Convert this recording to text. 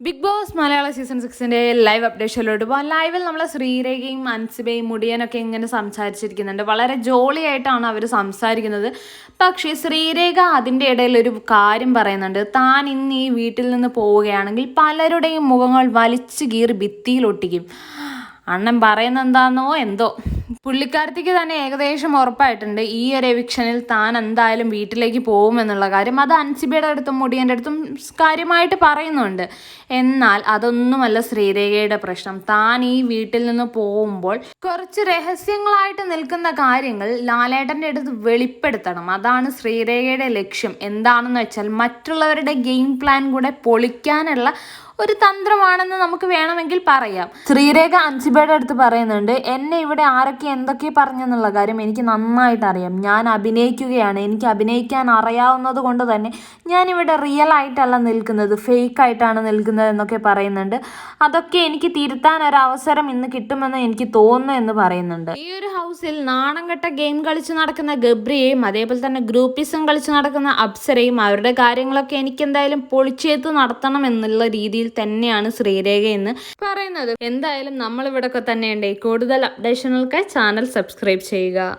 Big Boss മലയാള season സിക്സിന്റെ live അപ്ഡേഷനിലോട്ട് പോകാം ലൈവിൽ നമ്മൾ ശ്രീരേഖയും അൻസിബയും മുടിയനൊക്കെ ഇങ്ങനെ സംസാരിച്ചിരിക്കുന്നുണ്ട്. വളരെ ജോളിയായിട്ടാണ് അവർ സംസാരിക്കുന്നത്. പക്ഷേ ശ്രീരേഖ അതിന്റെ ഇടയിൽ ഒരു കാര്യം പറയുന്നുണ്ട്. താൻ ഇന്ന് ഈ വീട്ടിൽ നിന്ന് പോവുകയാണെങ്കിൽ പലരുടെയും മുഖങ്ങൾ വലിച്ചു കീറി ഭിത്തിയിൽ ഒട്ടിക്കും അണ്ണൻ പറയുന്ന എന്താണെന്നോ എന്തോ. പുള്ളിക്കാരത്തിക്ക് തന്നെ ഏകദേശം ഉറപ്പായിട്ടുണ്ട് ഈ ഒരു എവിക്ഷനിൽ താൻ എന്തായാലും വീട്ടിലേക്ക് പോകും എന്നുള്ള കാര്യം. അത് അൻസിബയുടെ അടുത്തും മുടിയന്റെ അടുത്തും കാര്യമായിട്ട് പറയുന്നുണ്ട്. എന്നാൽ അതൊന്നുമല്ല ശ്രീരേഖയുടെ പ്രശ്നം. താൻ ഈ വീട്ടിൽ നിന്ന് പോകുമ്പോൾ കുറച്ച് രഹസ്യങ്ങളായിട്ട് നിൽക്കുന്ന കാര്യങ്ങൾ ലാലേട്ടന്റെ അടുത്ത് വെളിപ്പെടുത്തണം. അതാണ് ശ്രീരേഖയുടെ ലക്ഷ്യം. എന്താണെന്ന് വെച്ചാൽ മറ്റുള്ളവരുടെ ഗെയിം പ്ലാൻ കൂടെ പൊളിക്കാനുള്ള ഒരു തന്ത്രമാണെന്ന് നമുക്ക് വേണമെങ്കിൽ പറയാം. ശ്രീരേഖ അൻസിബയുടെ അടുത്ത് പറയുന്നുണ്ട് എന്നെ ഇവിടെ ആരൊക്കെ എന്തൊക്കെ പറഞ്ഞെന്നുള്ള കാര്യം എനിക്ക് നന്നായിട്ട് അറിയാം. ഞാൻ അഭിനയിക്കുകയാണ്. എനിക്ക് അഭിനയിക്കാൻ അറിയാവുന്നത് കൊണ്ട് തന്നെ ഞാൻ ഇവിടെ റിയൽ ആയിട്ടല്ല നിൽക്കുന്നത്. ഫേക്ക് ആയിട്ടാണ് നിൽക്കുന്നത് എന്നൊക്കെ പറയുന്നുണ്ട്. അതൊക്കെ എനിക്ക് തിരുത്താൻ ഒരു അവസരം ഇന്ന് കിട്ടുമെന്ന് എനിക്ക് തോന്നുന്നു എന്ന് പറയുന്നുണ്ട്. ഈ ഒരു ഹൗസിൽ നാണം കെട്ട ഗെയിം കളിച്ച് നടക്കുന്ന ഗബ്രിയെയും അതേപോലെ തന്നെ ഗ്രൂപ്പിസം കളിച്ച് നടക്കുന്ന അപ്സരയും അവരുടെ കാര്യങ്ങളൊക്കെ എനിക്ക് എന്തായാലും പൊളിച്ചേത്ത് നടത്തണം എന്നുള്ള രീതിയിൽ തന്നെയാണ് ശ്രീരേഖ എന്ന് പറയുന്നത്. എന്തായാലും നമ്മൾ ഇവിടെയൊക്കെ തന്നെയുണ്ട്. കൂടുതൽ അപ്ഡേഷനുകൾക്കായി ചാനൽ സബ്സ്ക്രൈബ് ചെയ്യുക.